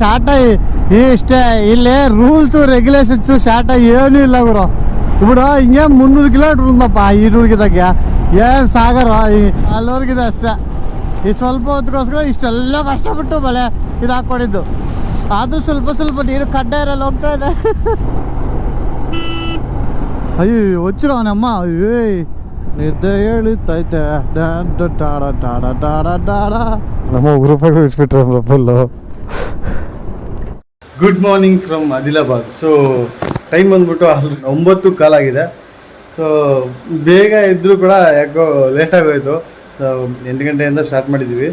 ಶಾರ್ಟ ಇಷ್ಟೇ, ಇಲ್ಲಿ rules regulations ಶಾರ್ಟ ಏನೂ ಇಲ್ಲ ಗುರು. ಬಿಡು, ಹಿಂಗೆ ಮುನ್ನೂರು ಕಿಲೋಮೀಟ್ರ್ ಉಂದಪ್ಪ ಈ ಹುಡುಗಿದಾಗ. ಏನು ಸಾಗರ ಅಲ್ಲೋರ್ಗಿದೆ ಅಷ್ಟೇ. ಈ ಸ್ವಲ್ಪ ಹೊತ್ತಿಗೋಸ್ಕರ ಇಷ್ಟೆಲ್ಲ ಕಷ್ಟಪಟ್ಟು ಬಲೆ ಇದು ಹಾಕ್ಕೊಂಡಿದ್ದು. ಆದ್ರೂ ಸ್ವಲ್ಪ ಸ್ವಲ್ಪ ನೀರು ಕಡ್ಡೆ ಇರಲ್ಲ ಹೋಗ್ತಾ ಇದೆ. ಅಯ್ಯೋ ಹೊಚ್ಚಿರೋ ಅವನಮ್ಮ ಅಯ್ಯೋ ನಿದ್ದೆ ಹೇಳಿತೈತೆ ಡಾಡ ಟಾಡ ಟಾಡ ಟಾಡ ನಮ್ಮ ಗ್ರೂಪಾಗಿ ಇಟ್ಬಿಟ್ರೆ full good morning from Adilabad so time ಬಂದ್ಬಿಟ್ಟು ಅಲ್ಲಿ ಒಂಬತ್ತು ಕಾಲಾಗಿದೆ ಸೊ ಬೇಗ ಇದ್ದರೂ ಕೂಡ ಯಾಕೋ ಲೇಟ್ ಆಗೋಯ್ತು. ಸೊ ಎಂಟು ಗಂಟೆಯಿಂದ ಸ್ಟಾರ್ಟ್ ಮಾಡಿದ್ದೀವಿ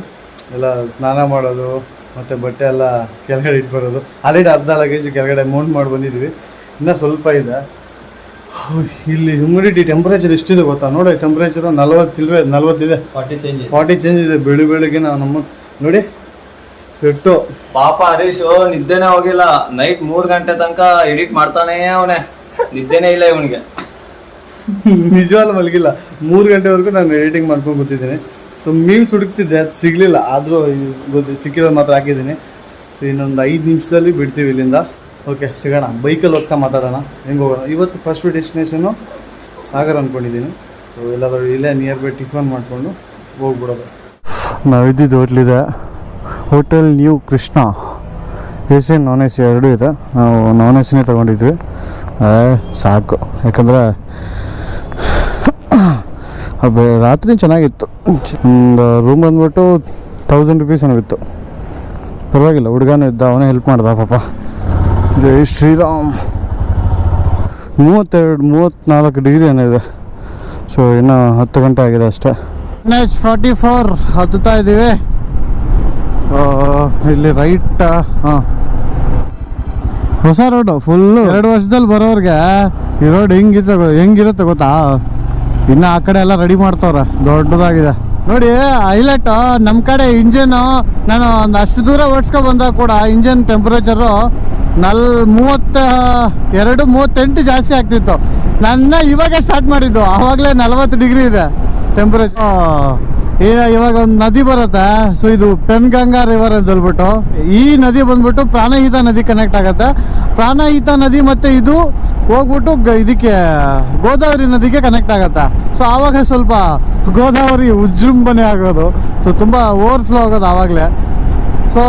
ಎಲ್ಲ ಸ್ನಾನ ಮಾಡೋದು ಮತ್ತು ಬಟ್ಟೆ ಎಲ್ಲ ಕೆಳಗಡೆ ಇಟ್ಟು ಬರೋದು. ಆಲ್ರೆಡಿ ಅರ್ಧ ಲಗೇಜ್ ಕೆಳಗಡೆ ಮೌಂಟ್ ಮಾಡಿ ಬಂದಿದ್ವಿ. ಇನ್ನೂ ಸ್ವಲ್ಪ ಇದೆ. ಇಲ್ಲಿ ಹ್ಯುಮಿಡಿಟಿ ಟೆಂಪ್ರೇಚರ್ ಎಷ್ಟಿದೆ ಗೊತ್ತಾ? ನೋಡಿ ಟೆಂಪ್ರೇಚರ್ ನಲ್ವತ್ತು ಇಲ್ವೇ ನಲ್ವತ್ತಿದೆ ಫಾರ್ಟಿ ಚೇಂಜ್ ಫಾರ್ಟಿ ಚೇಂಜ್ ಇದೆ. ಬೆಳಿ ಬೆಳಿಗ್ಗೆ ನಾವು ನಮ್ಮ ನೋಡಿ. ಸೆಟ್ಟು. ಪಾಪ ಹರೀಶ್ ನಿದ್ದೆನೆ ಹೋಗಿಲ್ಲ. ನೈಟ್ ಮೂರ್ ಗಂಟೆ ತನಕ ಎಡಿಟ್ ಮಾಡ್ತಾನೆ ಅವನೇ. ನಿದ್ದೆನೆ ಇಲ್ಲ ಇವನಿಗೆ. ನಿಜವಾಗ್ಲೂ ಮಲಗಿಲ್ಲ. ಮೂರು ಗಂಟೆವರೆಗೂ ನಾನು ಎಡಿಟಿಂಗ್ ಮಾಡ್ಕೊಂಡು ಕೂತಿದ್ದೀನಿ. ಸೊ ಮೀನ್ಸ್ ಹುಡುಕ್ತಿದ್ದೆ ಅದು ಸಿಗಲಿಲ್ಲ. ಆದರೂ ಗೊತ್ತು ಸಿಕ್ಕಿರೋದು ಮಾತ್ರ ಹಾಕಿದ್ದೀನಿ. ಸೊ ಇನ್ನೊಂದು ಐದು ನಿಮಿಷದಲ್ಲಿ ಬಿಡ್ತೀವಿ ಇಲ್ಲಿಂದ. ಓಕೆ ಸಿಗೋಣ. ಬೈಕಲ್ಲಿ ಹೋಗ್ತಾ ಮಾತಾಡೋಣ. ಹೆಂಗೆ ಹೋಗೋಣ? ಇವತ್ತು ಫಸ್ಟ್ ಡೆಸ್ಟಿನೇಷನು ಸಾಗರ್ ಅಂದ್ಕೊಂಡಿದ್ದೀನಿ ಸೊ ಎಲ್ಲಾದರೂ ಇಲ್ಲೇ ನಿಯರ್ ಬೈ ಟಿಫನ್ ಮಾಡಿಕೊಂಡು ಹೋಗ್ಬಿಡೋದು ನಾವು ಇದ್ದಿದ್ದು ಹೋಟ್ಲಿದೆ hotel new Krishna. A C non A C ಎರಡೂ ಇದೆ. ನಾವು ನಾನ್ ಎ ಸಿನೇ ತೊಗೊಂಡಿದ್ವಿ. ಸಾಕು. ಯಾಕಂದರೆ ಅದು ರಾತ್ರಿ ಚೆನ್ನಾಗಿತ್ತು. ಒಂದು ರೂಮ್ ಬಂದ್ಬಿಟ್ಟು ತೌಸಂಡ್ ರುಪೀಸ್ ಏನಾಗಿತ್ತು ಪರವಾಗಿಲ್ಲ, ಹುಡುಗನೂ ಇದ್ದ, ಅವನೇ ಹೆಲ್ಪ್ ಮಾಡ್ದ ಪಾಪ. ಜೈ ಶ್ರೀರಾಮ್. ಮೂವತ್ತೆರಡು ಮೂವತ್ತ್ನಾಲ್ಕು ಡಿಗ್ರಿ ಏನಿದೆ ಸೊ ಇನ್ನೂ ಹತ್ತು ಗಂಟೆ ಆಗಿದೆ ಅಷ್ಟೇ. ಎನ್ ಎಚ್ ಫಾರ್ಟಿ ಫೋರ್ ಹತ್ತುತ್ತಾ ಇದ್ದೀವಿ ಇಲ್ಲಿ ರೈಟ್ ಹಾಂ ಹೊಸ ರೋಡು ಫುಲ್ಲು ಎರಡು ವರ್ಷದಲ್ಲಿ ಬರೋರ್ಗೆ ಈ ರೋಡ್ ಹೆಂಗಿತ್ತು ಹೆಂಗಿರುತ್ತೆ ಗೊತ್ತಾ? ಇನ್ನು ಆ ಕಡೆ ಎಲ್ಲ ರೆಡಿ ಮಾಡ್ತವ್ರೆ, ದೊಡ್ಡದಾಗಿದೆ. ನೋಡಿ ಹೈಲೈಟ್ ನಮ್ಮ ಕಡೆ ಇಂಜಿನ್ ನಾನು ಒಂದು ಅಷ್ಟು ದೂರ ಓಡಿಸ್ಕೊ ಬಂದಾಗ ಕೂಡ ಇಂಜಿನ್ ಟೆಂಪ್ರೇಚರು ನಲ್ ಮೂವತ್ತ, ಎರಡು ಮೂವತ್ತೆಂಟು ಜಾಸ್ತಿ ಆಗ್ತಿತ್ತು. ನನ್ನ ಇವಾಗ ಸ್ಟಾರ್ಟ್ ಮಾಡಿದ್ದು, ಆವಾಗಲೇ ನಲವತ್ತು ಡಿಗ್ರಿ ಇದೆ ಟೆಂಪರೇಚರ್ ಇವಾಗ ಒಂದು ನದಿ ಬರುತ್ತೆ? ಸೊ ಇದು ಪೆನ್ಗಂಗಾ ರಿವರ್ ಅಂತ ಹೇಳ್ಬಿಟ್ಟು. ಈ ನದಿ ಬಂದ್ಬಿಟ್ಟು ಪ್ರಾಣಹಿತ ನದಿ ಕನೆಕ್ಟ್ ಆಗತ್ತೆ. ಪ್ರಾಣಹಿತ ನದಿ ಮತ್ತೆ ಇದು ಹೋಗ್ಬಿಟ್ಟು ಇದಕ್ಕೆ ಗೋದಾವರಿ ನದಿಗೆ ಕನೆಕ್ಟ್ ಆಗತ್ತೆ? ಸೊ ಆವಾಗ ಸ್ವಲ್ಪ ಗೋದಾವರಿ ಉಜೃಂಭಣೆ ಆಗೋದು. ಸೊ ತುಂಬ ಓವರ್ಫ್ಲೋ ಆಗೋದು ಆವಾಗಲೇ. ಸೊ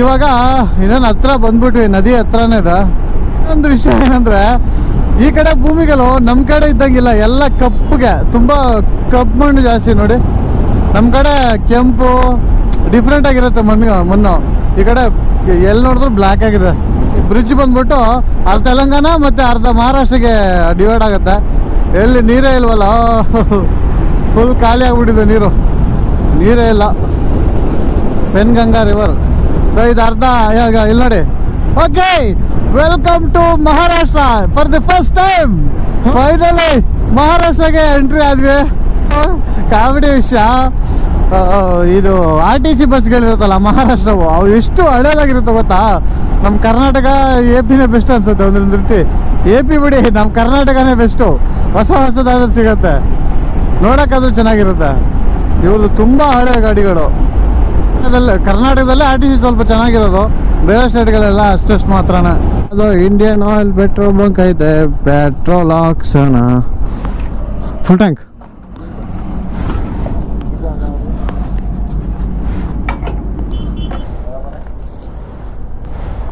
ಇವಾಗ ಇನ್ನೇನು ಹತ್ರ ಬಂದ್ಬಿಟ್ವಿ ನದಿ ಹತ್ರನೇ ಇದೆ. ಒಂದು ವಿಷಯ ಏನಂದ್ರೆ, ಈ ಕಡೆ ಭೂಮಿಗಳು ನಮ್ಮ ಕಡೆ ಇದ್ದಂಗಿಲ್ಲ, ಎಲ್ಲ ಕಪ್ಪುಗೆ. ತುಂಬ ಕಪ್ಪು ಮಣ್ಣು ಜಾಸ್ತಿ ನೋಡಿ. ನಮ್ಮ ಕಡೆ ಕೆಂಪು ಡಿಫ್ರೆಂಟ್ ಆಗಿರುತ್ತೆ ಮಣ್ಣು ಮಣ್ಣು. ಈ ಕಡೆ ಎಲ್ಲಿ ನೋಡಿದ್ರು ಬ್ಲ್ಯಾಕ್ ಆಗಿದೆ. ಬ್ರಿಡ್ಜ್ ಬಂದ್ಬಿಟ್ಟು ಅರ್ಧ ತೆಲಂಗಾಣ ಮತ್ತು ಅರ್ಧ ಮಹಾರಾಷ್ಟ್ರಗೆ ಡಿವೈಡ್ ಆಗುತ್ತೆ. ಎಲ್ಲಿ ನೀರೇ ಇಲ್ವಲ್ಲ? ಫುಲ್ ಖಾಲಿ ಆಗ್ಬಿಟ್ಟಿದೆ ನೀರು. ನೀರೇ ಇಲ್ಲ. ಪೆನ್ ಗಂಗಾ ರಿವರ್ ಸೊ ಇದು ಅರ್ಧ ಇಲ್ಲಿ ನೋಡಿ. Okay welcome to Maharashtra for the first time finally ಮಹಾರಾಷ್ಟ್ರಗೆ entry ಆದ್ವಿ. ಕಾಮಿಡಿ ವಿಷಯ ಇದು ಆರ್ ಟಿ ಸಿ ಬಸ್ಗಳಿರುತ್ತಲ್ಲ ಮಹಾರಾಷ್ಟ್ರವು ಅವು ಎಷ್ಟು ಹಳೇದಾಗಿರುತ್ತೆ ಗೊತ್ತಾ? ನಮ್ಮ ಕರ್ನಾಟಕ ಎ ಪಿನೇ ಬೆಸ್ಟ್ ಅನ್ಸುತ್ತೆ ಒಂದೊಂದು ರೀತಿ. ಎ ಪಿ ಬಿಡಿ ನಮ್ಮ ಕರ್ನಾಟಕನೇ ಬೆಸ್ಟು. ಹೊಸ ಹೊಸದಾದ್ರೂ ಸಿಗುತ್ತೆ. ನೋಡೋಕ್ಕಾದ್ರೂ ಚೆನ್ನಾಗಿರುತ್ತೆ. ಇವರು ತುಂಬ ಹಳೆ ಗಾಡಿಗಳು. ಕರ್ನಾಟಕದಲ್ಲೇ ಕರ್ನಾಟಕದಲ್ಲೇ ಆರ್ ಟಿ ಸಿ ಸ್ವಲ್ಪ ಚೆನ್ನಾಗಿರೋದು. ಬೇರೆ ಸ್ಟೇಟ್ಗಳೆಲ್ಲ ಅಷ್ಟಷ್ಟು ಮಾತ್ರನೇ. ಅದು ಇಂಡಿಯನ್ ಆಯಿಲ್ ಪೆಟ್ರೋಲ್ ಬಂಕ್ ಐತೆ ಪೆಟ್ರೋಲ್ ಹಾಕ್ಸೋಣ ಫುಲ್ ಟ್ಯಾಂಕ್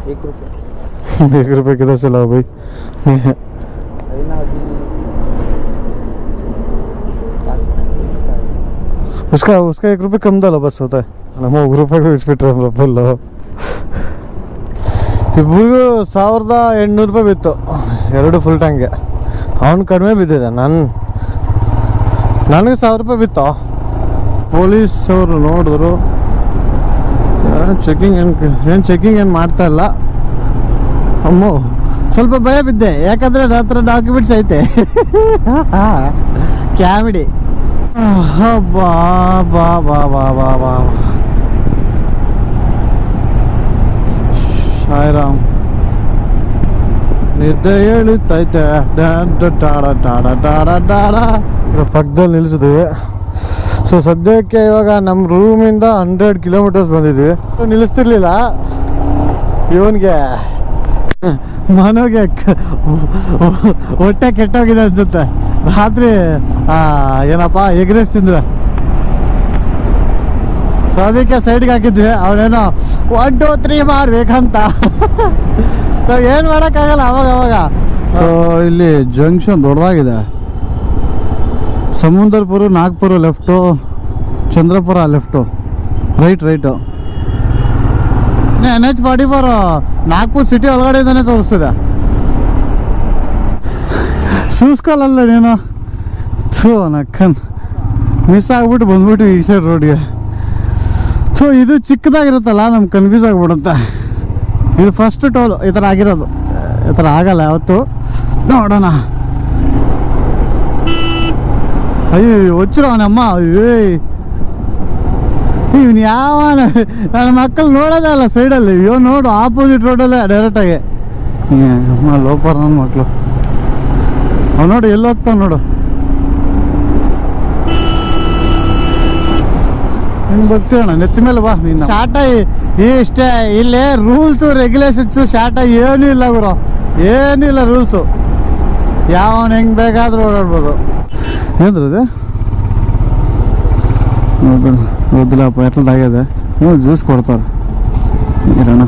एक रुपये एक रुपये किधर से लाओ भाई उसका उसका एक रुपये कम डालो बस होता है ನಮ್ಮ ಒಬ್ಬ ರೂಪಾಯಿಗೂ ಇಟ್ಬಿಟ್ರೆ ಫುಲ್ಲು ಇಬ್ಬರಿಗೂ ಸಾವಿರದ ಎಂಟುನೂರು ರೂಪಾಯಿ ಬಿತ್ತು ಎರಡು ಫುಲ್ ಟ್ಯಾಂಕ್ಗೆ ಅವನು ಕಡಿಮೆ ಬಿದ್ದಿದೆ ನಾನು ನನಗೆ ಸಾವಿರ ರೂಪಾಯಿ ಬಿತ್ತು ಪೊಲೀಸ್ ಅವರು ನೋಡಿದ್ರು ಚೆಕಿಂಗ್ ಏನು ಏನು ಚೆಕ್ಕಿಂಗ್ ಏನು ಮಾಡ್ತಾ ಇಲ್ಲ. ಅಮ್ಮೋ, ಸ್ವಲ್ಪ ಭಯ ಬಿದ್ದೆ. ಯಾಕಂದ್ರೆ ನನ್ನ ಡಾಕ್ಯುಮೆಂಟ್ಸ್ ಐತೆ. ಕ್ಯಾಮಿಡಿ ಬಾ ಬಾ ಬಾ ಬಾ ಬಾ ಬಾ. ಸಾಯಿರಾಮ್. ನಿದ್ದೆ ಹೇಳುತ್ತೈತೆ ಡಾಡ ಡಾಡ ಪಕ್ಕದಲ್ಲಿ ನಿಲ್ಲಿಸಿದ್ವಿ ಸೊ ಸದ್ಯಕ್ಕೆ ಇವಾಗ ನಮ್ಮ ರೂಮಿಂದ ಹಂಡ್ರೆಡ್ ಕಿಲೋಮೀಟರ್ಸ್ ಬಂದಿದ್ವಿ ನಿಲ್ಲಿಸ್ತಿರ್ಲಿಲ್ಲ. ಇವನ್ಗೆ ಮನೋಗೆ ಹೊಟ್ಟೆ ಕೆಟ್ಟೋಗಿದೆ ಅನ್ಸುತ್ತೆ. ರಾತ್ರಿ ಏನಪ್ಪ ಎಗ್ ರೈಸ್ ತಿಂದ್ರೆ. ಸೊ ಅದಕ್ಕೆ ಸೈಡ್ಗೆ ಹಾಕಿದ್ವಿ. ಅವನೇನೋ ಒನ್ ಟು ತ್ರೀ ಮಾಡ್ಬೇಕಂತ. ಏನು ಮಾಡೋಕ್ಕಾಗಲ್ಲ ಅವಾಗ ಅವಾಗ. ಇಲ್ಲಿ ಜಂಕ್ಷನ್ ದೊಡ್ಡದಾಗಿದೆ Samudrapur, Nagpur left Chandrapur left right right N H forty four Nagpur city ಒಳಗಡೆಯಿಂದನೇ ತೋರಿಸ್ತಿದೆ. ಸೂಸ್ಕಲ್ಲಲ್ಲ ನೀನು? ಥೂ, ನಕ್ಕನ್. ಮಿಸ್ ಆಗ್ಬಿಟ್ಟು ಬಂದ್ಬಿಟ್ಟು ಈ ಸೈಡ್ ರೋಡ್ಗೆ ಸೊ ಇದು ಚಿಕ್ಕದಾಗಿರುತ್ತಲ್ಲ ನಮ್ಗೆ ಕನ್ಫ್ಯೂಸ್ ಆಗಿಬಿಡುತ್ತೆ. ಇದು ಫಸ್ಟ್ ಟೋಲ್ ಈ ಥರ ಆಗಿರೋದು. ಈ ಥರ ಆಗಲ್ಲ ಯಾವತ್ತು. ನೋಡೋಣ. ಅಯ್ಯೋ ಒಚ್ಚರವನಮ್ಮ ಅಯ್ಯೋಯ್ ಇವನು ಯಾವ ನನ್ನ ಮಕ್ಕಳು ನೋಡೋದಲ್ಲ ಸೈಡಲ್ಲಿ. ಅಯ್ಯೋ, ನೋಡು ಆಪೋಸಿಟ್ ರೋಡಲ್ಲೇ ಡೈರೆಕ್ಟಾಗಿ ಲೋಪರ್ ನನ್ನ ಮಕ್ಕಳು ಅವ್ ನೋಡು ಎಲ್ಲಿ ಹೋಗ್ತಾವ ನೋಡು ನಿಮ್ಗೆ ಬರ್ತೀವಣ್ಣ ನೆತ್ತಿ ಮೇಲೆ ಬಾ ನೀನು. ಈ ಇಷ್ಟೇ, ಇಲ್ಲಿ ರೂಲ್ಸು ರೆಗ್ಯುಲೇಷನ್ಸು ಶಾಟ ಏನು ಇಲ್ಲ ಗುರು. ಏನು ಇಲ್ಲ ರೂಲ್ಸು ಯಾವ್ ಹೆಂಗೆ ಬೇಕಾದರೂ ಓಡಾಡ್ಬೋದು. ಏನ್ರಿ ಅದು ಹೌದು ಹೌದಿಲ್ಲಪ್ಪ ಎಷ್ಟೊತ್ತಾಗ್ಯದ ಹ್ಞೂ ಜ್ಯೂಸ್ ಕೊಡ್ತಾರೆ. ಇರೋಣ.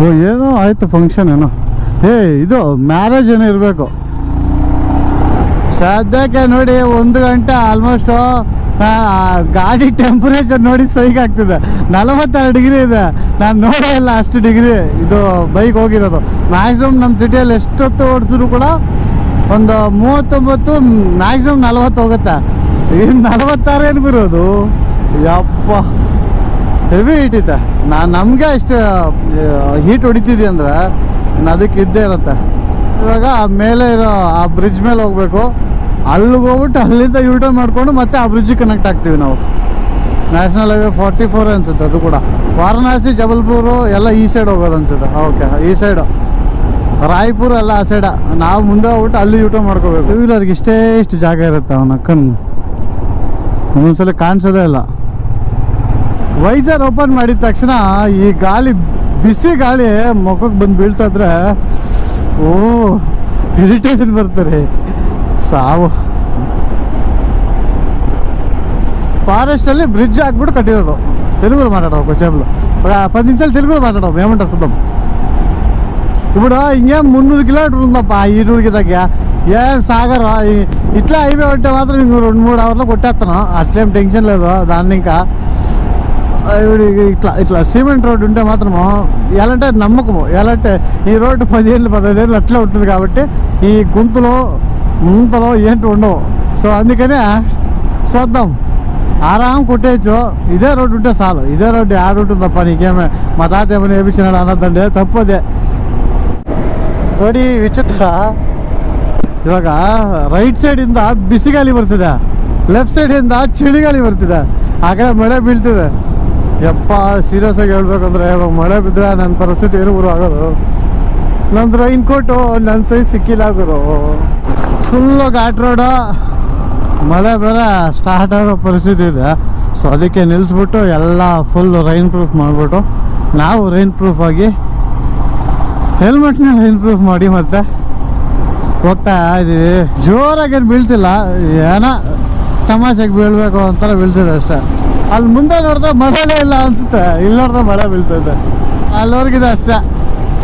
ಓ, ಏನೋ ಆಯಿತು ಫಂಕ್ಷನ್ ಏನೋ. ಏ, ಇದು ಮ್ಯಾರೇಜ್ ಏನೋ ಇರಬೇಕು. ಸದ್ಯಕ್ಕೆ ನೋಡಿ, ಒಂದು ಗಂಟೆ ಆಲ್ಮೋಸ್ಟ್ ಗಾಡಿ ಟೆಂಪರೇಚರ್ ನೋಡಿ ಸೈಕ್ ಆಗ್ತಿದೆ. ನಲವತ್ತೆರಡು ಡಿಗ್ರಿ ಇದೆ. ನಾನು ನೋಡೇ ಇಲ್ಲ ಅಷ್ಟು ಡಿಗ್ರಿ. ಇದು ಬೈಕ್ ಹೋಗಿರೋದು. ಮ್ಯಾಕ್ಸಿಮಮ್ ನಮ್ಮ ಸಿಟಿಯಲ್ಲಿ ಎಷ್ಟೊತ್ತು ಓಡಿದ್ರು ಕೂಡ ಒಂದು ಮೂವತ್ತೊಂಬತ್ತು ಮ್ಯಾಕ್ಸಿಮಮ್ ನಲವತ್ತು ಹೋಗುತ್ತೆ. ಇನ್ನು ನಲವತ್ತಾರು ಏನು ಗುರೋದು ಯಪ್ಪ. ಹೆವಿ ಹೀಟ್ ಇದೆ. ನಾನು ನಮಗೆ ಅಷ್ಟು ಹೀಟ್ ಹೊಡಿತಿದ್ವಿ ಅಂದ್ರೆ ಅದಕ್ಕೆ ಇದ್ದೇ ಇರುತ್ತೆ. ಇವಾಗ ಮೇಲೆ ಇರೋ, ಆ ಬ್ರಿಡ್ಜ್ ಮೇಲೆ ಹೋಗ್ಬೇಕು. ಅಲ್ಲಿಗೆ ಹೋಗ್ಬಿಟ್ಟು ಅಲ್ಲಿಂದ ಯೂಟರ್ನ್ ಮಾಡಿಕೊಂಡು ಮತ್ತೆ ಆ ಬ್ರಿಡ್ಜಿಗೆ ಕನೆಕ್ಟ್ ಆಗ್ತೀವಿ ನಾವು. ನ್ಯಾಷನಲ್ ಹೈವೇ ಫಾರ್ಟಿ ಫೋರ್ ಅನ್ಸುತ್ತೆ ಅದು ಕೂಡ. ವಾರಣಾಸಿ, ಜಬಲ್ಪುರು ಎಲ್ಲ ಈ ಸೈಡ್ ಹೋಗೋದು ಅನ್ಸುತ್ತೆ. ಓಕೆ ಈ ಸೈಡು ರಾಯ್ಪುರ ಎಲ್ಲ ಆ ಸೈಡ ನಾವು ಮುಂದೆ ಹೋಗ್ಬಿಟ್ಟು ಅಲ್ಲಿ ಯೂಟರ್ನ್ ಮಾಡ್ಕೋಬೇಕು. ಟೂ ವೀಲರ್ಗೆ ಇಷ್ಟೇ ಇಷ್ಟು ಜಾಗ ಇರುತ್ತೆ ಅವನ ಅಕ್ಕನ ಒಂದೊಂದ್ಸಲ ಕಾಣಿಸೋದೇ ಇಲ್ಲ. ವೈಸರ್ ಓಪನ್ ಮಾಡಿದ ತಕ್ಷಣ ಈ ಗಾಳಿ, ಬಿಸಿ ಗಾಳಿ ಮುಖಕ್ಕೆ ಬಂದು ಬೀಳ್ತಾ ಇದ್ರೆ, ಓ ಇರಿಟೇಷನ್ ಬರ್ತಾರೆ ಸಾವು ಫಾರೆಸ್ಟಲ್ಲಿ ಬ್ರಿಡ್ಜ್ ಹಾಕ್ಬಿಟ್ಟು ಕಟ್ಟಿರೋದು తెలుగులో మాట్లాడవు కొంచెంలో ఒక పది నిమిషాలు తెలుగులో మాట్లాడవు ఏమంటారు చూద్దాం ఇప్పుడు ఇంకేం మున్నూరు కిలోమీటర్లు ఉందప్ప ఈ టూర్కి తగ్గ ఏం సాగర్ ఈ- ఇట్లా హైవే ఉంటే మాత్రం ఇంకో రెండు మూడు అవర్లో కొట్టేస్తాను అట్లేం టెన్షన్ లేదు దాన్ని ఇంకా ఆ, ఇప్పుడు ఇట్లా ఇట్లా సిమెంట్ రోడ్డు ఉంటే మాత్రము ఎలా అంటే నమ్మకము ఎలా అంటే ఈ రోడ్డు పదిహేళ్ళు పదహైదేళ్ళు అట్లే ఉంటుంది కాబట్టి ఈ గుంతలో ముంతలో ఏంటి ఉండవు సో అందుకనే చూద్దాం ఆరాం కొట్టేయచ్చు ఇదే రోడ్డు ఉంటే చాలు ఇదే రోడ్డు ఆడ ఉంటుంది తప్ప నీకేమే మా తాత ఏమైనా వేపించినాడు అన్నదండి తప్పదే ನೋಡಿ ವಿಚಿತ್ರ ಇವಾಗ ರೈಟ್ ಸೈಡಿಂದ ಬಿಸಿ ಗಾಳಿ ಬರ್ತಿದೆ ಲೆಫ್ಟ್ ಸೈಡಿಂದ ಚಳಿ ಗಾಳಿ ಬರ್ತಿದೆ ಆ ಕಡೆ ಮಳೆ ಬೀಳ್ತಿದೆ ಯಪ್ಪ ಸೀರಿಯಸ್ ಆಗಿ ಹೇಳ್ಬೇಕಂದ್ರೆ ಇವಾಗ ಮಳೆ ಬಿದ್ದರೆ ನನ್ನ ಪರಿಸ್ಥಿತಿ ಏನು ಗುರು ಆಗೋದು ನಂದು ರೈನ್ ಕೋಟು ನನ್ನ ಸೈಜ್ ಸಿಕ್ಕಿಲ್ಲ ಗುರು. Full ghat road. ಮಳೆ ಬೇರೆ ಸ್ಟಾರ್ಟ್ ಆಗೋ ಪರಿಸ್ಥಿತಿ ಇದೆ. ಸೊ ಅದಕ್ಕೆ ನಿಲ್ಲಿಸ್ಬಿಟ್ಟು ಎಲ್ಲ ಫುಲ್ ರೈನ್ ಪ್ರೂಫ್ ಮಾಡಿಬಿಟ್ಟು, ನಾವು ರೈನ್ ಪ್ರೂಫ್ ಆಗಿ ಹೆಲ್ಮೆಟ್ನ ರೈನ್ ಪ್ರೂಫ್ ಮಾಡಿ ಮತ್ತೆ ಹೋಗ್ತಾ ಇದೀವಿ. ಜೋರಾಗಿ ಏನು ಬೀಳ್ತಿಲ್ಲ. ಏನೋ ತಮಾಷೆಗೆ ಬೀಳ್ಬೇಕು ಅಂತಾರೆ ಬೀಳ್ತಿದೆ ಅಷ್ಟೇ. ಅಲ್ಲಿ ಮುಂದೆ ನೋಡಿದ್ರೆ ಮಳೆನೇ ಇಲ್ಲ ಅನ್ಸುತ್ತೆ. ಇಲ್ಲಿ ನೋಡಿದ್ರೆ ಮಳೆ ಬೀಳ್ತೈತೆ ಅಲ್ಲಿವರೆಗಿದೆ ಅಷ್ಟೇ.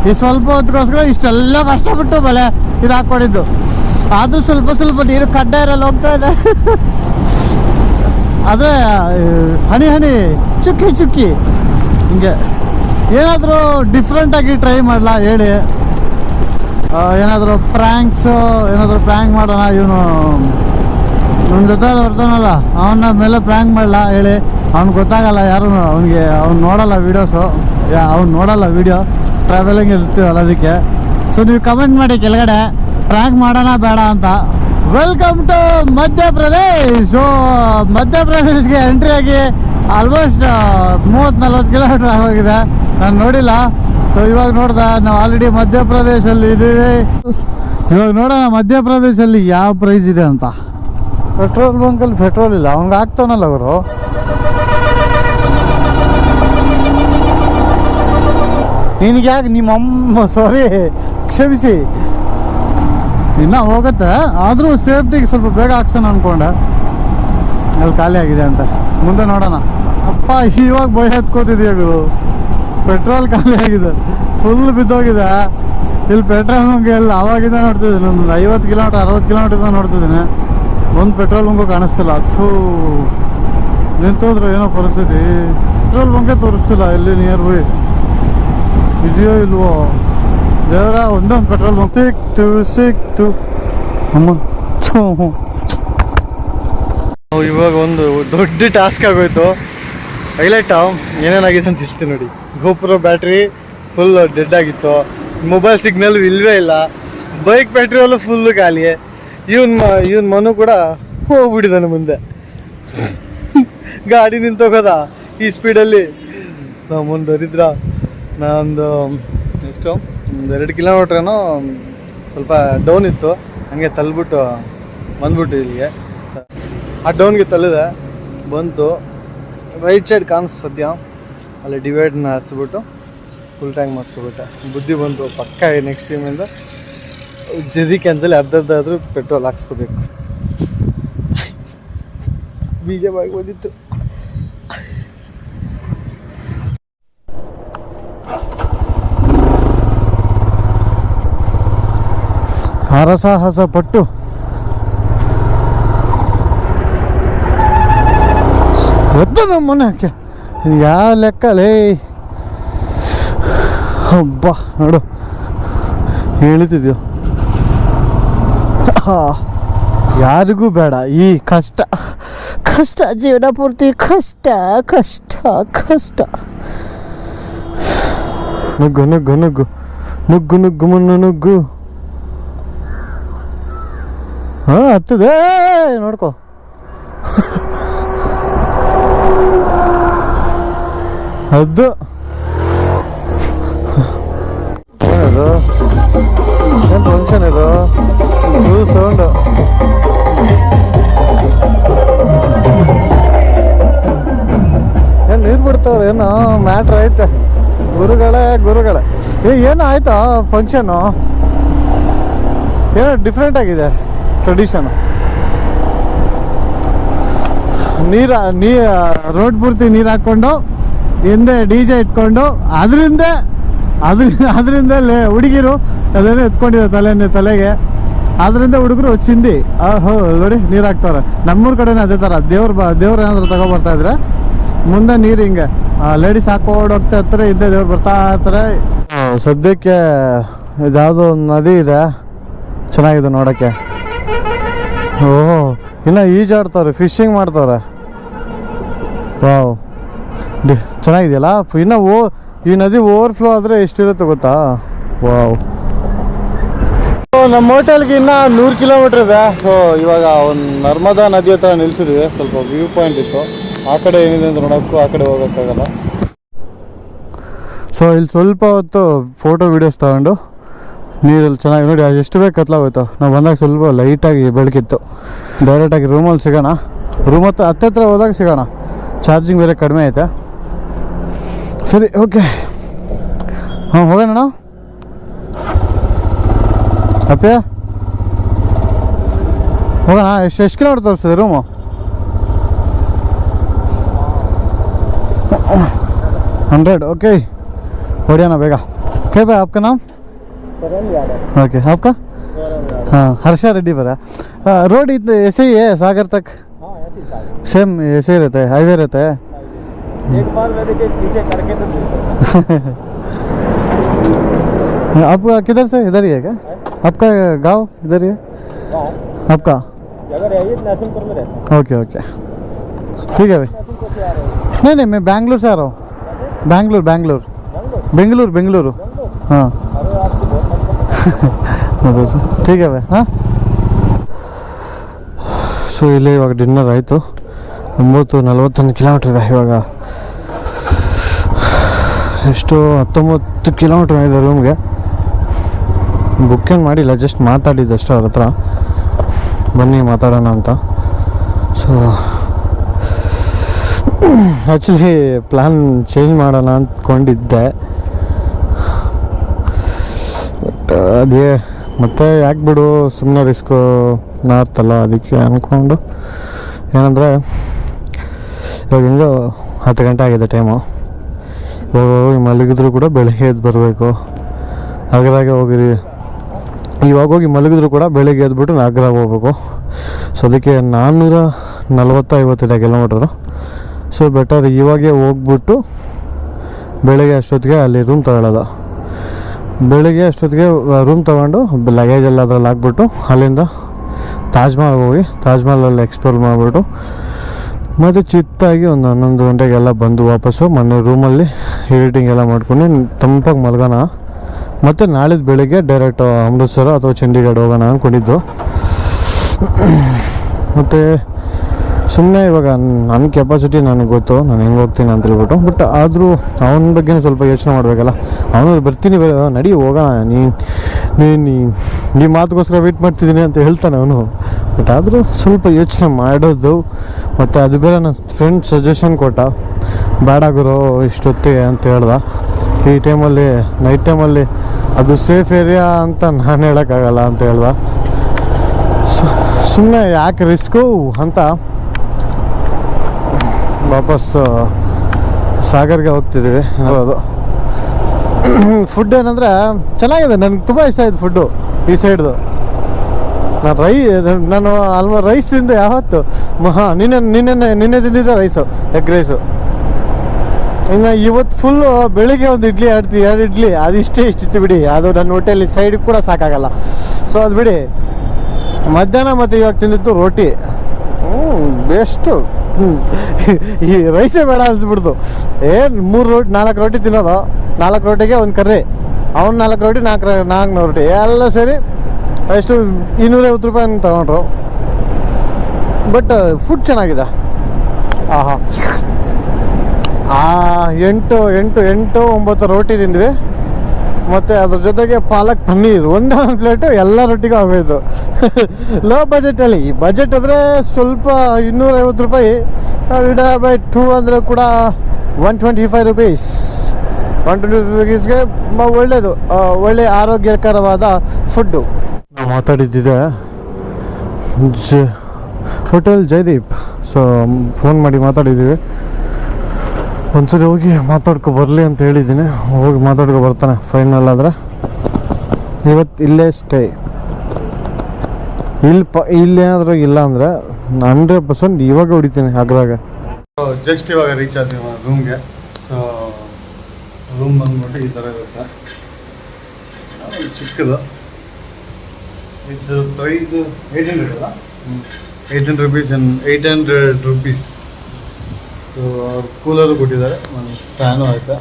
ಈ ಸ್ವಲ್ಪ ಹೊತ್ತಿಗೋಸ್ಕರ ಇಷ್ಟೆಲ್ಲ ಕಷ್ಟಪಟ್ಟು ಬಲೆ ಇದು ಹಾಕ್ಕೊಂಡಿದ್ದು ಅದು ಸ್ವಲ್ಪ ಸ್ವಲ್ಪ ನೀರು ಕಡ್ಡ ಇರಲ್ಲ ಹೋಗ್ತಾ ಇದೆ. ಅದೇ, ಹನಿ ಹನಿ, ಚುಕ್ಕಿ ಚುಕ್ಕಿ. ಹಿಂಗೆ. ಏನಾದರೂ ಡಿಫ್ರೆಂಟಾಗಿ ಟ್ರೈ ಮಾಡಲ ಹೇಳಿ. ಏನಾದರೂ ಪ್ರ್ಯಾಂಕ್ಸು ಏನಾದರೂ ಪ್ರ್ಯಾಂಕ್ ಮಾಡೋಣ ಇವನು. ನನ್ನ ಜೊತೆ ಬರ್ತಾನಲ್ಲ ಅವನ ಮೇಲೆ ಪ್ರ್ಯಾಂಕ್ ಮಾಡಲ ಹೇಳಿ. ಅವ್ನಿಗೆ ಗೊತ್ತಾಗಲ್ಲ ಯಾರು ಅವನಿಗೆ ಅವ್ನು ನೋಡಲ್ಲ ವೀಡಿಯೋಸು ಅವ್ನು ನೋಡಲ್ಲ ವೀಡಿಯೋ ಟ್ರಾವೆಲಿಂಗ್ ಇರ್ತೀವಲ್ಲ ಅದಕ್ಕೆ. ಸೊ ನೀವು ಕಮೆಂಟ್ ಮಾಡಿ ಕೆಳಗಡೆ ಟ್ರ್ಯಾಕ್ ಮಾಡೋಣ ಬೇಡ ಅಂತ. ವೆಲ್ಕಮ್ ಟು ಮಧ್ಯಪ್ರದೇಶ್ ಸೊ ಮಧ್ಯಪ್ರದೇಶ್ಗೆ ಎಂಟ್ರಿ ಆಗಿ ಆಲ್ಮೋಸ್ಟ್ ಮೂವತ್ತು ನಲ್ವತ್ತು ಕಿಲೋಮೀಟ್ರ್ ಆಗೋಗಿದೆ. ನಾನು ನೋಡಿಲ್ಲ. ಸೊ ಇವಾಗ ನೋಡ್ದೆ, ನಾವು ಆಲ್ರೆಡಿ ಮಧ್ಯಪ್ರದೇಶಲ್ಲಿ ಇದ್ದೀವಿ. ಇವಾಗ ನೋಡೋಣ ಮಧ್ಯಪ್ರದೇಶಲ್ಲಿ ಯಾವ ಪ್ರೈಸ್ ಇದೆ ಅಂತ. ಪೆಟ್ರೋಲ್ ಬಂಕಲ್ಲಿ ಪೆಟ್ರೋಲ್ ಇಲ್ಲ. ಅವ್ನಿಗೆ ಆಗ್ತಾನಲ್ಲ ಅವರು. ನಿನಗೆ ಯಾಕೆ ನಿಮ್ಮಮ್ಮ ಸಾರಿ ಕ್ಷಮಿಸಿ. ಇನ್ನ ಹೋಗುತ್ತೆ. ಆದರೂ ಸೇಫ್ಟಿಗೆ ಸ್ವಲ್ಪ ಬೇಗ ಹಾಕ್ಸೋಣ ಅನ್ಕೊಂಡೆ. ಅಲ್ಲಿ ಖಾಲಿ ಆಗಿದೆ ಅಂತ. ಮುಂದೆ ನೋಡೋಣ. ಅಪ್ಪ, ಇವಾಗ ಭಯ ಎತ್ಕೋತಿದ್ಯಾ ಪೆಟ್ರೋಲ್ ಖಾಲಿ ಆಗಿದೆ. ಫುಲ್ ಬಿದ್ದೋಗಿದೆ. ಇಲ್ಲಿ ಪೆಟ್ರೋಲ್ ಎಲ್ಲ ಅವಾಗಿಂದ ನೋಡ್ತಿದ್ದೀನಿ ಒಂದು ಐವತ್ತು ಕಿಲೋಮೀಟರ್ ಅರವತ್ತು ಕಿಲೋಮೀಟರ್ ನೋಡ್ತಿದ್ದೀನಿ ಒಂದು ಪೆಟ್ರೋಲ್ ಬಂಕು ಕಾಣಿಸ್ತಿಲ್ಲ. ಅಥೂ ನಿಂತೋದ್ರು ಏನೋ ಪರಿಸ್ಥಿತಿ. ಪೆಟ್ರೋಲ್ ಬಂಕೇ ತೋರಿಸ್ತಿಲ್ಲ. ಇಲ್ಲಿ ನಿಯರ್ ಬೈ ಇದೆಯೋ ಇಲ್ವೋ ದೇವರ ಒಂದೊಂದು ಪೆಟ್ರೋಲ್ ಬಂಕ್ ಸಿಕ್ತು ಸಿಕ್ತು ಅಮ್ಮ ಇವಾಗ ಒಂದು ದೊಡ್ಡ ಟಾಸ್ಕ್ ಆಗೋಯ್ತು. ಹೈಲೈಟ್ ಏನೇನಾಗಿದೆ ಅಂತ ಹೇಳ್ತೀನಿ ನೋಡಿ. ಗೋಪುರ ಬ್ಯಾಟ್ರಿ ಫುಲ್ ಡೆಡ್ ಆಗಿತ್ತು. ಮೊಬೈಲ್ ಸಿಗ್ನಲ್ ಇಲ್ವೇ ಇಲ್ಲ. ಬೈಕ್ ಪೆಟ್ರೋಲು ಫುಲ್ಲು ಖಾಲಿ. ಇವನ್ ಇವನ್ ಮನು ಕೂಡ ಹೋಗ್ಬಿಟ್ಟಿದ್ದಾನೆ ಮುಂದೆ. ಗಾಡಿ ನಿಂತೋಗೋದ ಈ ಸ್ಪೀಡಲ್ಲಿ ನಾವು ಮುಂದೆ ದರಿದ್ರ. ನಾನೊಂದು ಎಷ್ಟು? ಒಂದು ಎರಡು ಕಿಲೋಮೀಟ್ರೇನೋ ಸ್ವಲ್ಪ ಡೌನ್ ಇತ್ತು. ಹಂಗೆ ತಳ್ಬಿಟ್ಟು ಬಂದ್ಬಿಟ್ಟು ಇಲ್ಲಿಗೆ. ಆ ಡೌನ್ಗೆ ತಳ್ಳಿದೆ. ಬಂತು. ರೈಟ್ ಸೈಡ್ ಕಾಣಿಸ್ ಸದ್ಯ. ಅಲ್ಲಿ ಡಿವೈಡ್ನ ಹಚ್ಬಿಟ್ಟು ಫುಲ್ ಟ್ಯಾಂಕ್ ಮಾಡಿಸ್ಕೊಬಿಟ್ಟೆ. ಬುದ್ಧಿ ಬಂತು, ಪಕ್ಕ ನೆಕ್ಸ್ಟ್ ಟೈಮಿಂದ ಜರಿ ಕ್ಯಾನ್ಸಲ್ ಅರ್ಧರ್ಧ ಅರ್ಧ ಆದರೂ ಪೆಟ್ರೋಲ್ ಹಾಕ್ಸ್ಕೋಬೇಕು. ಬೀಜ ಬಾಗಿ ಬಂದಿತ್ತು ಹರಸಾಹಸ ಪಟ್ಟು ಗೊತ್ತ ನಮ್ಮನೆ ಯಾಕೆ ಯಾವ ಲೆಕ್ಕ ಲೇ ಹಬ್ಬ ನೋಡು. ಹೇಳ್ತಿದ್ಯೋ? ಯಾರಿಗೂ ಬೇಡ. ಈ ಕಷ್ಟ ಕಷ್ಟ, ಜೀವನ ಪೂರ್ತಿ ಕಷ್ಟ ಕಷ್ಟ ಕಷ್ಟ. ನುಗ್ಗು ನುಗ್ಗು ನುಗ್ಗು. ನುಗ್ಗು ನುಗ್ಗು, ಮುನ್ನು, ನುಗ್ಗು. ಹಾ ಹತ್ತದೆ ನೋಡ್ಕೋ. ಅದು ಏನಿದು? ಏನು ಫಂಕ್ಷನ್ ಇದು? ಫುಲ್ ಸೌಂಡು ಏನು ನೀರು ಬಿಡ್ತಾವ್ರೆ ಏನು ಮ್ಯಾಟ್ರ್ ಐತೆ? ಗುರುಗಳೇ ಗುರುಗಳೇ. ಏ, ಏನು ಆಯ್ತಾ ಫಂಕ್ಷನು ಏನೋ ಡಿಫ್ರೆಂಟ್ ಆಗಿದೆ. ಟ್ರೆಡಿಷನ್ ನೀರ, ನೀ, ರೋಡ್ ಪೂರ್ತಿ ನೀರು ಹಾಕ್ಕೊಂಡು ಹಿಂದೆ ಡಿ ಜೆ ಇಟ್ಕೊಂಡು, ಅದರಿಂದ, ಅದ್ರ, ಅದರಿಂದ ಹುಡುಗಿರು ಅದೇನೋ ಎತ್ಕೊಂಡಿದೆ ತಲೆನೇ, ತಲೆಗೆ. ಅದರಿಂದ ಹುಡುಗರು ಚಿಂದಿ ಹೋ, ನೋಡಿ, ನೀರು ಹಾಕ್ತಾರೆ. ನಮ್ಮೂರ ಕಡೆನೇ ಅದೇ ಥರ ದೇವ್ರ ಬ, ದೇವ್ರು ಏನಾದರೂ ತಗೊಬರ್ತಾ ಇದ್ರೆ, ಮುಂದೆ ನೀರು ಹಿಂಗೆ ಲೇಡೀಸ್ ಹಾಕೊಂಡು ಹೋಗ್ತಾ ಇರ್ತಾರೆ, ಹಿಂದೆ ದೇವ್ರು ಬರ್ತಾ ಇರ್ತಾರೆ. ಸದ್ಯಕ್ಕೆ ಇದ್ಯಾವುದೋ ಒಂದು ನದಿ ಇದೆ. ಚೆನ್ನಾಗಿದೆ ನೋಡೋಕ್ಕೆ. ಓಹ್ ಇನ್ನು ಈಜಾಡ್ತಾರೆ ಫಿಶಿಂಗ್ ಮಾಡ್ತಾರೆ. ವಾವ್. ಡಿ, ಚೆನ್ನಾಗಿದೆಯಲ್ಲ? ಇನ್ನು ಓ, ಈ ನದಿ ಓವರ್ಫ್ಲೋ ಆದರೆ ಎಷ್ಟಿರುತ್ತೆ ಗೊತ್ತಾ? ವಾವ್. ನಮ್ಮ ಹೋಟೆಲ್ಗೆ ಇನ್ನು ನೂರು ಕಿಲೋಮೀಟ್ರ್ ಇದೆ. ಸೊ ಇವಾಗ ಒಂದು ನರ್ಮದಾ ನದಿ ಹತ್ರ ನಿಲ್ಸಿದ್ವಿ. ಸ್ವಲ್ಪ ವ್ಯೂ ಪಾಯಿಂಟ್ ಇತ್ತು. ಆ ಕಡೆ ಏನಿದೆ ಅಂತ ನೋಡೋಕ್ಕೂ ಆ ಕಡೆ ಹೋಗೋಕ್ಕಾಗಲ್ಲ. ಸೊ ಇಲ್ಲಿ ಸ್ವಲ್ಪ ಹೊತ್ತು ಫೋಟೋ ವೀಡಿಯೋಸ್ ತಗೊಂಡು ನೀರಲ್ಲಿ ಚೆನ್ನಾಗಿ ನೋಡಿ ಅದು ಎಷ್ಟು ಬೇಕು ಕತ್ಲಾಗೋಯ್ತು ನಾವು ಬಂದಾಗ ಸ್ವಲ್ಪ ಲೈಟಾಗಿ ಬೆಳಕಿತ್ತು ಡೈರೆಕ್ಟಾಗಿ ರೂಮಲ್ಲಿ ಸಿಗೋಣ ರೂಮ್ ಹತ್ರ ಹತ್ತತ್ರ ಹೋದಾಗ ಸಿಗೋಣ ಚಾರ್ಜಿಂಗ್ ಬೇರೆ ಕಡಿಮೆ ಐತೆ ಸರಿ ಓಕೆ ಹಾಂ ಹೋಗೋಣ ಅಪ್ಪೆ ಹೋಗೋಣ ಎಷ್ಟು ಎಷ್ಟು ಕಿಲೋಮೀಟರ್ ತೋರಿಸ್ತದೆ ರೂಮು हंड्रेड ओके बढ़िया ना बेगा क्या भाई आपका नाम ओके आपका हाँ हर्षा रेड्डी बरा रोड इतने ऐसे ही है सागर तक? सेम ऐसे ही रहता है हाईवे रहता है। एक बार के पीछे करके तो आपका किधर से? इधर ही है क्या? आपका गाँव इधर ही है? आपका? ओके ओके ठीक है भाई। हो। नहीं नहीं मैं बैंगलोर से आ रहा हूँ। बैंगलोर? बैंगलोर बेंगलुरु। बेंगलुरु? हाँ। ठीक है भाई ಹಾಂ ಸೊ ಇಲ್ಲಿ ಇವಾಗ ಡಿನ್ನರ್ ಆಯಿತು ಒಂಬತ್ತು ನಲವತ್ತೊಂದು ಕಿಲೋಮೀಟ್ರ್ ಇದೆ ಇವಾಗ ಎಷ್ಟು ಹತ್ತೊಂಬತ್ತು ಕಿಲೋಮೀಟ್ರ್ ಇದೆ ರೂಮ್ಗೆ ಬುಕ್ ಏನು ಮಾಡಿಲ್ಲ ಜಸ್ಟ್ ಮಾತಾಡಿದ್ದು ಅಷ್ಟೇ ಅವ್ರ ಹತ್ರ ಬನ್ನಿ ಮಾತಾಡೋಣ ಅಂತ ಸೊ ಆ್ಯಕ್ಚುಲಿ ಪ್ಲ್ಯಾನ್ ಚೇಂಜ್ ಮಾಡೋಣ ಅಂದ್ಕೊಂಡಿದ್ದೆ ಅದೇ, ಮತ್ತೆ ಯಾಕೆ ಬಿಡು ಸುಮ್ಮನೆ ರಿಸ್ಕ್ ನಾರ್ತಲ್ಲ, ಅದಕ್ಕೆ ಅಂದ್ಕೊಂಡು ಏನಂದರೆ, ಇವಾಗ ಹೆಂಗೋ ಹತ್ತು ಗಂಟೆ ಆಗಿದೆ ಟೈಮು ಇವಾಗ ಹೋಗಿ ಮಲಗಿದ್ರು ಕೂಡ ಬೆಳಗ್ಗೆ ಎದ್ದು ಬರಬೇಕು. ಆಗ್ರಾಗೆ ಹೋಗಿರಿ. ಇವಾಗ ಹೋಗಿ ಮಲಗಿದ್ರು ಕೂಡ ಬೆಳಗ್ಗೆ ಎದ್ಬಿಟ್ಟು ಆಗ್ರಾಗ ಹೋಗ್ಬೇಕು. ಸೊ ಅದಕ್ಕೆ ನಾನ್ನೂರ ನಲ್ವತ್ತು ಐವತ್ತಿದೆ ಕಿಲೋಮೀಟ್ರು ಸೊ ಬೆಟರ್ ಇವಾಗೇ ಹೋಗ್ಬಿಟ್ಟು ಬೆಳಗ್ಗೆ ಅಷ್ಟೊತ್ತಿಗೆ ಅಲ್ಲಿ ರೂಮ್ ತಗೊಳ್ಳೋದು. ಬೆಳಿಗ್ಗೆ ಅಷ್ಟೊತ್ತಿಗೆ ರೂಮ್ ತೊಗೊಂಡು ಲಗೇಜ್ ಎಲ್ಲ ಅದ್ರಲ್ಲಿ ಹಾಕ್ಬಿಟ್ಟು ಅಲ್ಲಿಂದ ತಾಜ್ ಮಹಲ್ ಹೋಗಿ, ತಾಜ್ ಮಹಲಲ್ಲಿ ಎಕ್ಸ್ಪ್ಲೋರ್ ಮಾಡಿಬಿಟ್ಟು ಮತ್ತು ಚಿತ್ತಾಗಿ ಒಂದು ಹನ್ನೊಂದು ಗಂಟೆಗೆಲ್ಲ ಬಂದು ವಾಪಸ್ಸು ಮೊನ್ನೆ ರೂಮಲ್ಲಿ ಎಡಿಟಿಂಗ್ ಎಲ್ಲ ಮಾಡ್ಕೊಂಡು ತಂಪಾಗಿ ಮಲ್ಗೋಣ. ಮತ್ತು ನಾಳಿದ್ದು ಬೆಳಿಗ್ಗೆ ಡೈರೆಕ್ಟ್ ಅಮೃತ್ಸರ ಅಥವಾ ಚಂಡೀಗಢ ಹೋಗೋಣ ಅಂದ್ಕೊಂಡಿದ್ದು ಮತ್ತು ಸುಮ್ಮನೆ ಇವಾಗ ನನ್ನ ಕೆಪಾಸಿಟಿ ನನಗೆ ಗೊತ್ತು, ನಾನು ಹೆಂಗೆ ಹೋಗ್ತೀನಿ ಅಂತ ಹೇಳ್ಬಿಟ್ಟು. ಬಟ್ ಆದರೂ ಅವನ ಬಗ್ಗೆ ಸ್ವಲ್ಪ ಯೋಚನೆ ಮಾಡಬೇಕಲ್ಲ. ಅವನು ಬರ್ತೀನಿ ಬರ ನಡಿ ಹೋಗೋಣ, ನೀ ನೀ ನೀ ಮಾತುಗೋಸ್ಕರ ವೆಯ್ಟ್ ಮಾಡ್ತಿದ್ದೀನಿ ಅಂತ ಹೇಳ್ತಾನೆ ಅವನು. ಬಟ್ ಆದರೂ ಸ್ವಲ್ಪ ಯೋಚನೆ ಮಾಡೋದು, ಮತ್ತು ಅದು ಬೇರೆ ನನ್ನ ಫ್ರೆಂಡ್ ಸಜೆಷನ್ ಕೊಟ್ಟ. ಬೇಡ ಗುರು, ಇಷ್ಟೊತ್ತಿಗೆ ಅಂತ ಹೇಳ್ದ. ಈ ಟೈಮಲ್ಲಿ ನೈಟ್ ಟೈಮಲ್ಲಿ ಅದು ಸೇಫ್ ಏರಿಯಾ ಅಂತ ನಾನು ಹೇಳೋಕ್ಕಾಗಲ್ಲ ಅಂತ ಹೇಳ್ದ. ಸುಮ್ಮನೆ ಯಾಕೆ ರಿಸ್ಕು ಅಂತ ವಾಪಸ್ ಸಾಗರ್ಗೆ ಹೋಗ್ತಿದ್ದೀವಿ ಹೌದು ಫುಡ್ ಏನಂದ್ರೆ, ಚೆನ್ನಾಗಿದೆ. ನನಗೆ ತುಂಬ ಇಷ್ಟ ಆಯ್ತು ಫುಡ್ಡು ಈ ಸೈಡ್ದು ನಾನು ರೈ, ನಾನು ಆಲ್ಮೋ ರೈಸ್ ತಿಂದೆ ಯಾವತ್ತು? ಹಾಂ ನಿನ್ನೆ ನಿನ್ನೆ ನಿನ್ನೆ ತಿಂದಿದ್ದೆ ರೈಸು ಎಗ್ ರೈಸು ಇನ್ನು ಇವತ್ತು ಫುಲ್ಲು ಬೆಳಿಗ್ಗೆ ಒಂದು ಇಡ್ಲಿ, ಎರಡು ಎರಡು ಇಡ್ಲಿ. ಅದಿಷ್ಟೇ ಇಷ್ಟಿತ್ತು ಬಿಡಿ. ಅದು ನನ್ನ ಹೋಟೆಲ್ ಸೈಡ್ ಕೂಡ ಸಾಕಾಗಲ್ಲ. ಸೊ ಅದು ಬಿಡಿ. ಮಧ್ಯಾಹ್ನ ಮತ್ತು ಇವಾಗ ತಿಂದಿದ್ದು ರೋಟಿ. ಹ್ಞೂ ಬೆಸ್ಟು ಈ ರೈಸೇ ಬೇಡ ಅನ್ಸ್ಬಿಡ್ತು. ಏನು ಮೂರು ರೋಟಿ, ನಾಲ್ಕು ರೋಟಿ ತಿನ್ನೋದು? ನಾಲ್ಕು ರೋಟಿಗೆ ಒಂದು ಕರ್ರಿ. ಅವ್ನು ನಾಲ್ಕು ರೋಟಿ, ನಾಲ್ಕು ನಾಲ್ಕು ರೋಟಿ. ಎಲ್ಲ ಸೇರಿ ಎಷ್ಟು ಇನ್ನೂರೈವತ್ತು ರೂಪಾಯಿ ಅಂತ ತಗೊಂಡ್ರು. ಬಟ್ ಫುಡ್ ಚೆನ್ನಾಗಿದೆ. ಆಹಾ. ಆ, ಎಂಟು ಎಂಟು ಎಂಟು, ಒಂಬತ್ತು ರೋಟಿ ತಿಂದ್ವಿ. ಮತ್ತು ಅದ್ರ ಜೊತೆಗೆ ಪಾಲಕ್ ಪನ್ನೀರ್ ಒಂದೇ ಒಂದು ಪ್ಲೇಟು ಎಲ್ಲ ರೊಟ್ಟಿಗೂ ಆಗೋಯ್ತು. ಲೋ ಬಜೆಟಲ್ಲಿ ಈ ಬಜೆಟ್ ಅಂದರೆ ಸ್ವಲ್ಪ ಇನ್ನೂರೈವತ್ತು ರೂಪಾಯಿ. ವಿಡ ಬೈ ಟೂ ಅಂದರೆ ಕೂಡ one twenty five rupees one twenty ರುಪೀಸ್ಗೆ ಒಳ್ಳೆಯದು ಆ, ಒಳ್ಳೆ ಆರೋಗ್ಯಕರವಾದ ಫುಡ್ಡು ನಾವು ಮಾತಾಡಿದ್ದಿದೆ. ಜ ಹೋಟೆಲ್ ಜಯದೀಪ್. ಸೊ ಫೋನ್ ಮಾಡಿ ಮಾತಾಡಿದ್ದೀವಿ ಒಂದ್ಸರಿ ಹೋಗಿ ಮಾತಾಡ್ಕೊ ಬರಲಿ ಅಂತ ಹೇಳಿದ್ದೀನಿ. ಹೋಗಿ ಮಾತಾಡ್ಕೊ ಬರ್ತಾನೆ ಫೈನಲ್ ಆದರೆ. ಇವತ್ತು ಇಲ್ಲೇ ಸ್ಟೇ ಇಲ್ಲಿ ಪ, ಇಲ್ಲೇನಾದ್ರೂ ಇಲ್ಲ ಅಂದರೆ ಹಂಡ್ರೆಡ್ ಪರ್ಸೆಂಟ್ ಇವಾಗ ಹೊಡಿತೀನಿ ಆಗ್ರಾಗ ಜಸ್ಟ್ ಇವಾಗ ರೀಚ್ ಆದ್ವಿ ರೂಮ್ಗೆ ಸೊ ರೂಮ್ ಬಂದ್ಬಿಟ್ಟು ಈ ಥರ ಇರುತ್ತೆ. ಚಿಕ್ಕದು? ಇದು ಪ್ರೈಸ್ ಏಯ್ಟ್ ಹಂಡ್ರೆಡ್ ಅಲ್ಲ? Eight hundred rupees eight hundred rupees ಅವ್ರು ಕೂಲರು ಕೊಟ್ಟಿದ್ದಾರೆ. ಒಂದು ಫ್ಯಾನು ಆಯಿತಾ?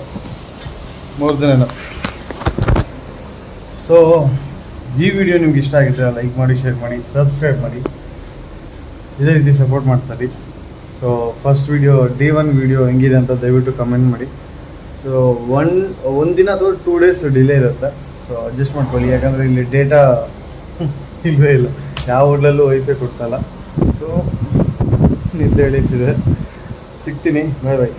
ಮೋರ್ ದಿನ ಸೊ ಈ ವಿಡಿಯೋ ನಿಮ್ಗೆ ಇಷ್ಟ ಆಗಿದ್ದರೆ ಲೈಕ್ ಮಾಡಿ ಶೇರ್ ಮಾಡಿ ಸಬ್ಸ್ಕ್ರೈಬ್ ಮಾಡಿ. ಇದೇ ರೀತಿ ಸಪೋರ್ಟ್ ಮಾಡ್ತಾರೆ so first video day one video ಹೆಂಗಿದೆ ಅಂತ ದಯವಿಟ್ಟು ಕಮೆಂಟ್ ಮಾಡಿ. ಸೊ ಒನ್ ಒಂದಿನ ಅಥವಾ ಟೂ ಡೇಸ್ ಡಿಲೇ ಇರುತ್ತೆ. ಸೊ ಅಡ್ಜಸ್ಟ್ ಮಾಡ್ಕೊಳ್ಳಿ. ಯಾಕಂದರೆ ಇಲ್ಲಿ ಡೇಟಾ ಇಲ್ಲವೇ ಇಲ್ಲ. ಯಾವ ಹೋಟ್ಲಲ್ಲೂ ವೈಫೈ ಕೊಡ್ತಲ್ಲ ಸೊ ನಿದ್ದೆ ಎಳೀತಿದೆ. ಸಿಗ್ತೀನಿ. ಬಾಯ್ ಬಾಯ್